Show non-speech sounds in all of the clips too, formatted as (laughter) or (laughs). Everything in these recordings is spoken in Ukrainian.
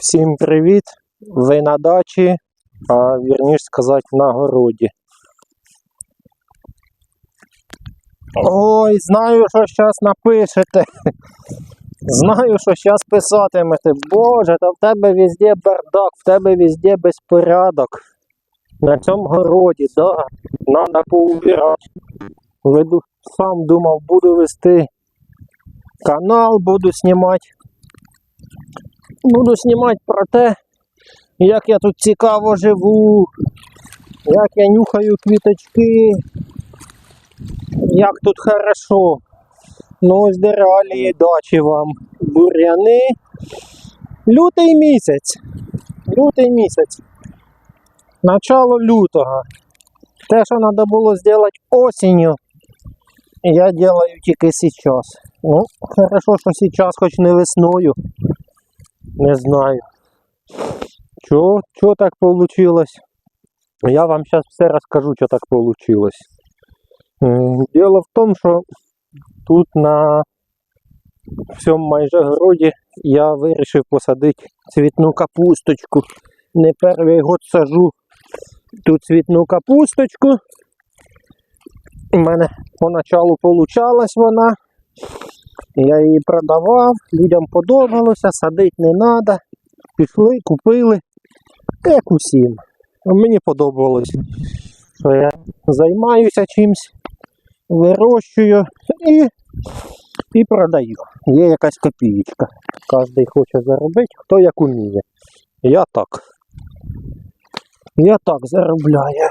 Всім привіт! Ви на дачі, а вірніше сказати на городі. Ой, знаю, що зараз напишете. (laughs) Знаю, що зараз писатимете. Боже, та в тебе везде бардак, в тебе везде безпорядок. На цьому городі, да, треба поубирати. Веду, сам думав, буду вести канал, буду знімати. Буду знімати про те, як я тут цікаво живу, як я нюхаю квіточки, як тут хорошо. Ну ось де реалії дачі вам. Бур'яни. Лютий місяць. Лютий місяць. Начало лютого. Те, що треба було зробити осінню, я делаю тільки зараз. Ну, хорошо, що зараз хоч не весною. Не знаю. Чого, чого так вийшло? Я вам зараз все розкажу, що так вийшло. Діло в тому, що тут на всьому майже городі я вирішив посадити цвітну капусточку. Не перший год сажу ту цвітну капусточку. У мене поначалу получалась вона. Я її продавав, людям подобалося, садити не треба. Пішли, купили. Як усім. Мені подобалось, що я займаюся чимось, вирощую і, і продаю. Є якась копієчка. Кожен хоче заробити, хто як уміє. Я так. Я так заробляю.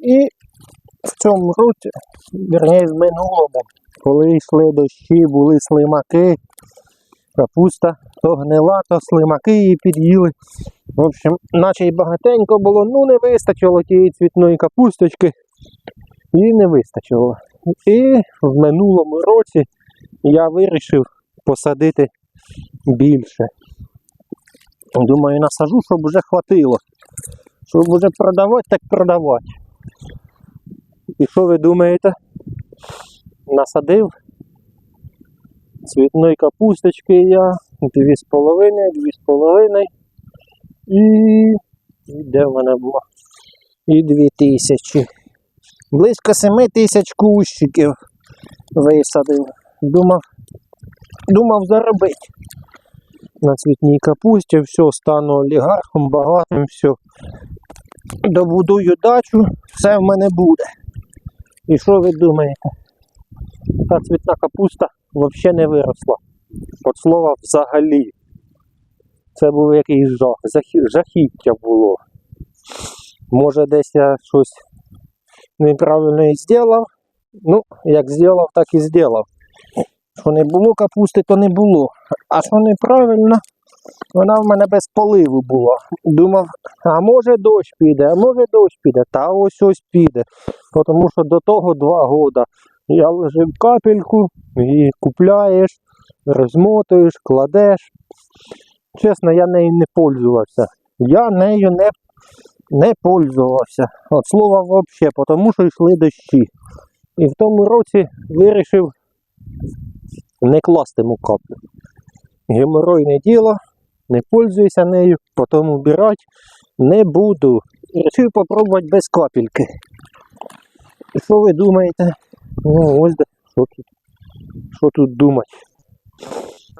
І в цьому році, вірніше в минулому, коли йшли дощі, були слимаки, капуста то гнила, то слимаки її під'їли. В общем, наче й багатенько було, ну не вистачило тієї цвітної капусточки, їй не вистачило. І в минулому році я вирішив посадити більше. Думаю, насажу, щоб вже хватило. Щоб вже продавати, так продавати. І що ви думаєте? Насадив цвітної капусточки я, дві з половиною, дві з половиною. І де в мене було? І дві тисячі. Близько семи тисяч кущиків висадив. Думав, думав заробити. На цвітній капусті, все, стану олігархом, багатим, все. Добудую дачу, все в мене буде. І що ви думаєте? Та цвітна капуста взагалі не виросла. От слова взагалі. Це був якийсь жах. Жахіття було. Може десь я щось неправильно і зробив. Ну, як зробив, так і зробив. Що не було капусти, то не було. А що неправильно, вона в мене без поливу була. Думав, а може дощ піде, а може дощ піде, та ось ось піде. Тому що до того два года я лежив капельку, її купляєш, розмотуєш, кладеш. Чесно, я нею не пользувався. Я нею не, не пользувався. От слова взагалі, тому що йшли дощі. І в тому році вирішив не класти мукаплю. Геморойне діло, не пользуюся нею, потім убирати не буду. Рішив попробувати без капельки. І що ви думаєте? Ну, ось де, що тут, що тут думати?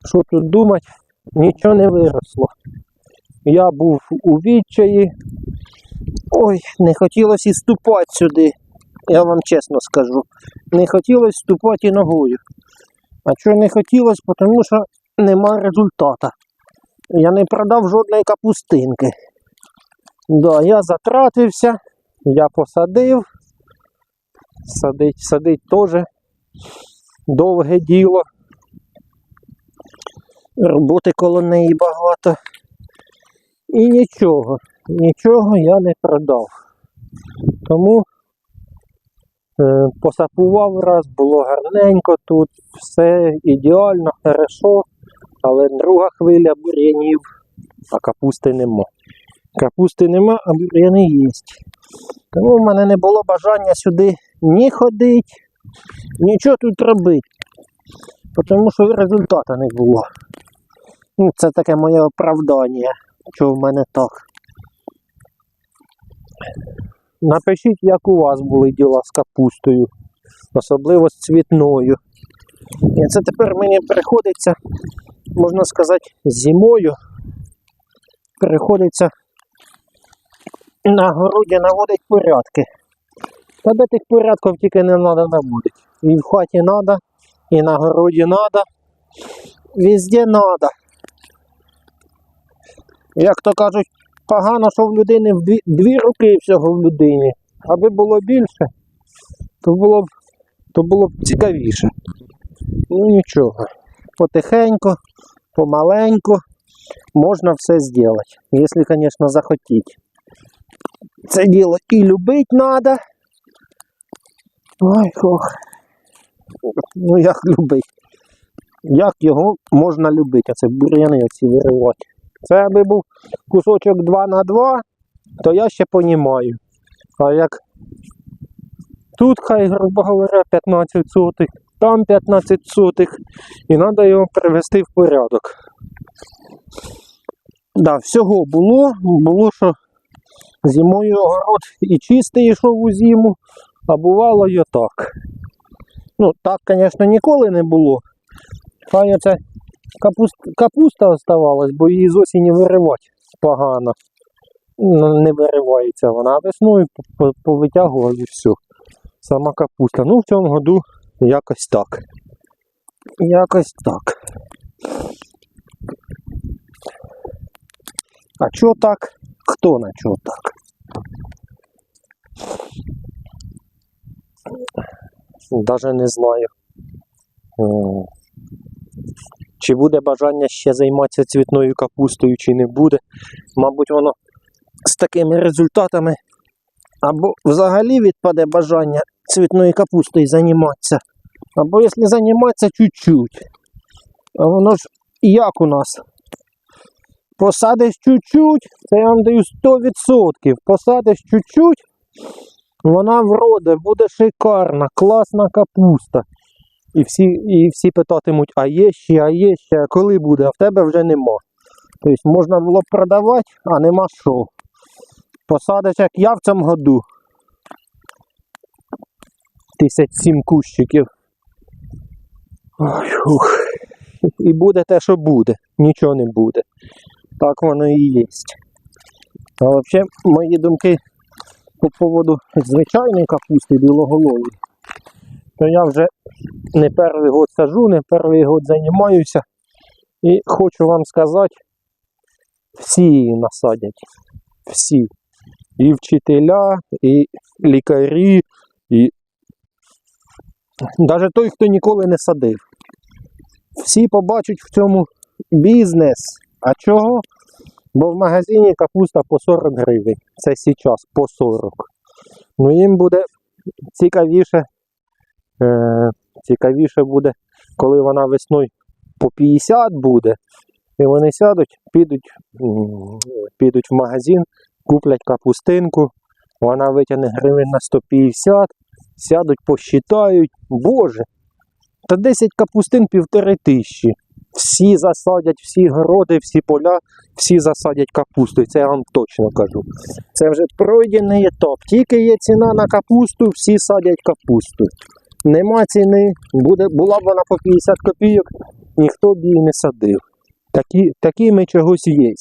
Що тут думати? Нічого не виросло. Я був у відчаї. Ой, не хотілося і ступати сюди. Я вам чесно скажу. Не хотілося ступати і ногою. А чого не хотілося? Тому що нема результата. Я не продав жодної капустинки. Да, я затратився, я посадив. Садить, садить теж довге діло. Роботи коло неї багато. І нічого, нічого я не продав. Тому е, посапував раз, було гарненько тут, все ідеально, хорошо, але друга хвиля бур'янів, а капусти нема. Капусти нема, а бур'яни є. Тому в мене не було бажання сюди ні ходити, нічого тут робити. Тому що результату не було. Ну, це таке моє оправдання. що в мене так. Напишіть, як у вас були діла з капустою, особливо з цвітною. І це тепер мені приходиться, можна сказати, зимою приходиться на городі наводити порядки. Та де тих порядків тільки не треба наводити. І в хаті треба, і на городі треба, везде треба. Як то кажуть, погано, що в людини в дві, дві руки всього в людині. Аби було більше, то було б, то було б цікавіше. Ну нічого. Потихеньку, помаленьку можна все зробити. Якщо, звісно, захотіти. Це діло і любити треба. Ой, ох. Ну як любити? Як його можна любити? А це бур'яни оці виривати. Це аби був кусочок 2 на 2, то я ще понімаю. А як тут хай, грубо говоря, 15 сотих, там 15 сотих, і треба його привести в порядок. Да, всього було, було, що зимою огород і чистий йшов у зиму, а бувало і так. Ну, так, звісно, ніколи не було. Хай оце капуст, капуста оставалась, бо її з осені виривати погано. Ну, не виривається вона, весною по- по- повитягував і все. Сама капуста. Ну, в цьому году якось так. Якось так. А чого так? Хто на чого так? Даже не знаю. Чи буде бажання ще займатися цвітною капустою, чи не буде. Мабуть, воно з такими результатами або взагалі відпаде бажання цвітною капустою займатися, або якщо займатися чуть-чуть. А воно ж як у нас? Посадиш чуть-чуть, це я вам даю 100%. Посадиш чуть-чуть, вона вроде, буде шикарна, класна капуста. І всі, і всі питатимуть, а є ще, а є ще, а коли буде, а в тебе вже нема. Тобто можна було б продавати, а нема що. Посадиш, як я в цьому году. 1007 кущиків. Ой, ух. І буде те, що буде. Нічого не буде. Так воно і є. А взагалі, мої думки по поводу звичайної капусти білоголової, то я вже не перший год сажу, не перший год займаюся. І хочу вам сказати, всі її насадять. Всі. І вчителя, і лікарі, і навіть той, хто ніколи не садив. Всі побачать в цьому бізнес. А чого? Бо в магазині капуста по 40 гривень. Це зараз по 40. Ну їм буде цікавіше, е, цікавіше буде, коли вона весною по 50 буде. І вони сядуть, підуть, підуть в магазин, куплять капустинку, вона витягне гривень на 150, сядуть, посчитають. Боже, та 10 капустин півтори тисячі. Всі засадять, всі городи, всі поля, всі засадять капустою. Це я вам точно кажу. Це вже пройдений етап. Тільки є ціна на капусту, всі садять капусту. Нема ціни, буде, була б вона по 50 копійок, ніхто б її не садив. Такі, такі ми чогось є.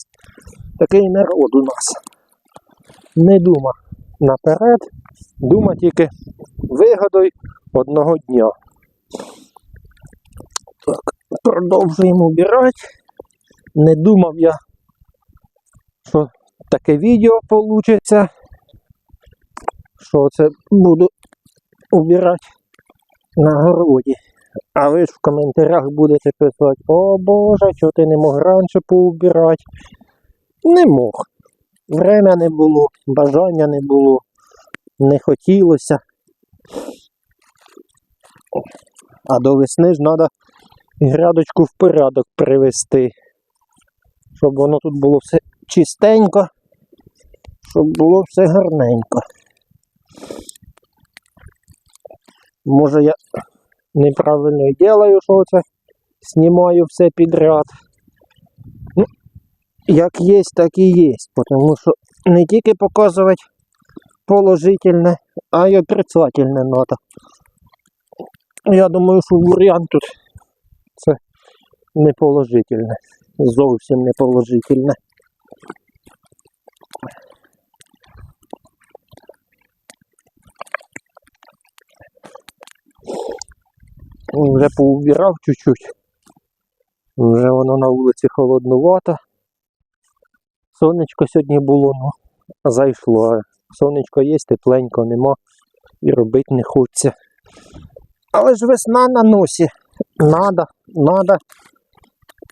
Такий народ у нас. Не дума наперед, дума тільки вигодою одного дня. Продовжуємо обирати. Не думав я, що таке відео вийде, що це буду обирати на городі. А ви ж в коментарях будете писати, о Боже, чого ти не мог раніше поубирати. Не мог. Время не було, бажання не було, не хотілося. А до весни ж треба грядочку в порядок привести, щоб воно тут було все чистенько, щоб було все гарненько. Може я неправильно делаю, що це знімаю все підряд. Ну, як є, так і є. Тому що не тільки показувати положительне, а й отрицательне надо. Я думаю, що варіант тут не положительне. Зовсім не положительне. Вже поубирав чуть-чуть. Вже воно на вулиці холоднувато. Сонечко сьогодні було, ну, зайшло. Сонечко є, тепленько нема і робити не хочеться. Але ж весна на носі. Надо, надо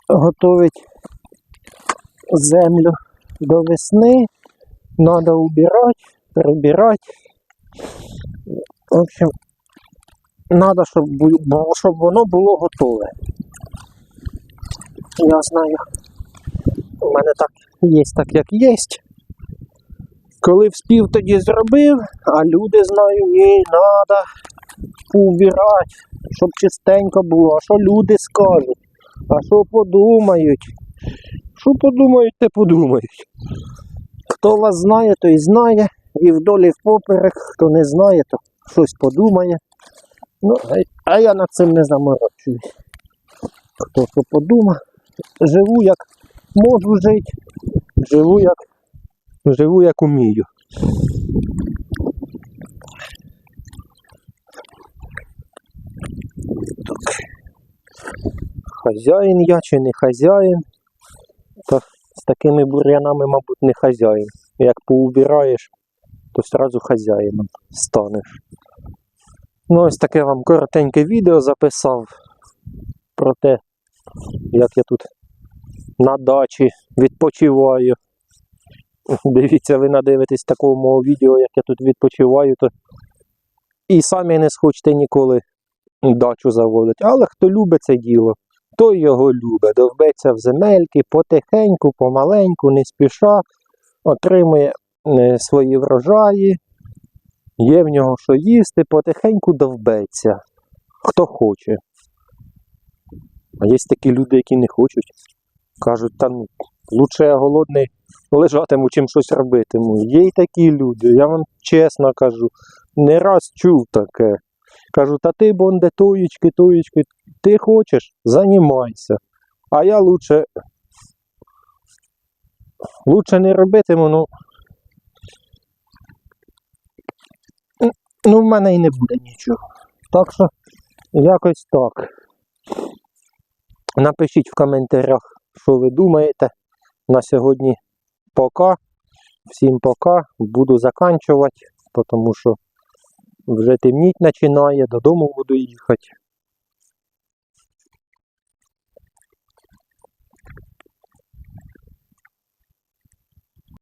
готувати землю до весни. Надо убирати, прибирати. В общем, надо, щоб, щоб воно було готове. Я знаю. У мене так є, так як є. Коли вспів, тоді зробив, а люди знаю, ні, треба поубирати, щоб чистенько було. А що люди скажуть? А що подумають? Що подумають, те подумають. Хто вас знає, той знає. І вдолі впоперек, хто не знає, то щось подумає. Ну, а- я над цим не заморочуюсь. Хто що подумає. Живу як можу жити, живу як, живу як умію. Так. Хазяїн я чи не хазяїн? Та з такими бур'янами, мабуть, не хазяїн. Як поубираєш, то одразу хазяїном станеш. Ну, ось таке вам коротеньке відео записав про те, як я тут на дачі відпочиваю. (laughs) Дивіться, ви надивитесь такого мого відео, як я тут відпочиваю, то і самі не схочете ніколи дачу заводити. Але хто любить це діло, той його любить. Довбеться в земельки потихеньку, помаленьку, не спіша, отримує е, свої врожаї, є в нього що їсти, потихеньку довбеться. Хто хоче. А є такі люди, які не хочуть. Кажуть, та ну, лучше я голодний лежатиму, чим щось робитиму. Є й такі люди, я вам чесно кажу, не раз чув таке. Кажу, та ти бонде тоєчки, тоєчки, ти хочеш, займайся. А я лучше, лучше не робитиму, ну. Ну, в мене і не буде нічого. Так що, якось так. Напишіть в коментарях, що ви думаєте. На сьогодні пока. Всім пока. Буду заканчувати, тому що вже темніть починає, додому буду їхати.